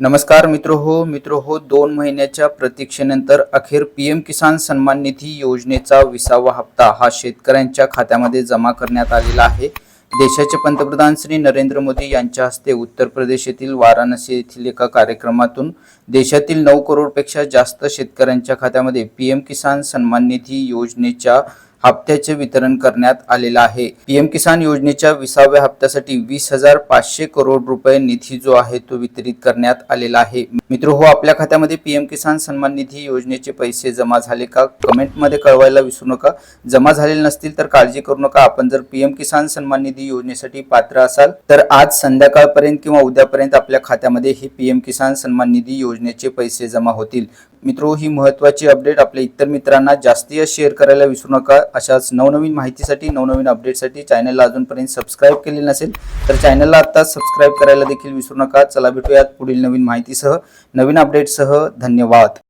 नमस्कार मित्र हो मित्र हो दोन महिन्याच्या प्रतीक्षेनंतर अखेर पी एम किसान सन्मान निधी योजनेचा विसावा हप्ता हा शेतकऱ्यांच्या खात्यामध्ये जमा करण्यात आलेला आहे. देशाचे पंतप्रधान श्री नरेंद्र मोदी यांच्या हस्ते उत्तर प्रदेश येथील वाराणसी येथील एका कार्यक्रमातून देशातील नऊ करोडपेक्षा जास्त शेतकऱ्यांच्या खात्यामध्ये पी एम किसान सन्मान निधी योजनेच्या हप्त्याचे वितरण करण्यात आलेलं आहे. पीएम किसान योजनेच्या विसाव्या हप्त्यासाठी वीस हजार पाचशे करोड रुपये निधी जो आहे तो वितरित करण्यात आलेला आहे. मित्र हो आपल्या खात्यामध्ये पीएम किसान सन्मान निधी योजनेचे पैसे जमा झाले का? कमेंटमध्ये कळवायला विसरू नका. जमा झालेले नसतील तर काळजी करू नका. आपण जर पीएम किसान सन्मान निधी योजनेसाठी पात्र असाल तर आज संध्याकाळपर्यंत किंवा उद्यापर्यंत आपल्या खात्यामध्ये हे पीएम किसान सन्मान निधी योजनेचे पैसे जमा होतील. मित्रो हो, ही महत्त्वाची अपडेट आपल्या इतर मित्रांना जास्तीत शेअर करायला विसरू नका. अशाच नवनवीन माहितीसाठी नवनवीन अपडेटसाठी चॅनलला अजूनपर्यंत सबस्क्राईब केले नसेल तर चॅनलला आत्ताच सबस्क्राईब करायला देखील विसरू नका. चला भेटूयात पुढील नवीन माहितीसह. नवीन अपडेटसह धन्यवाद.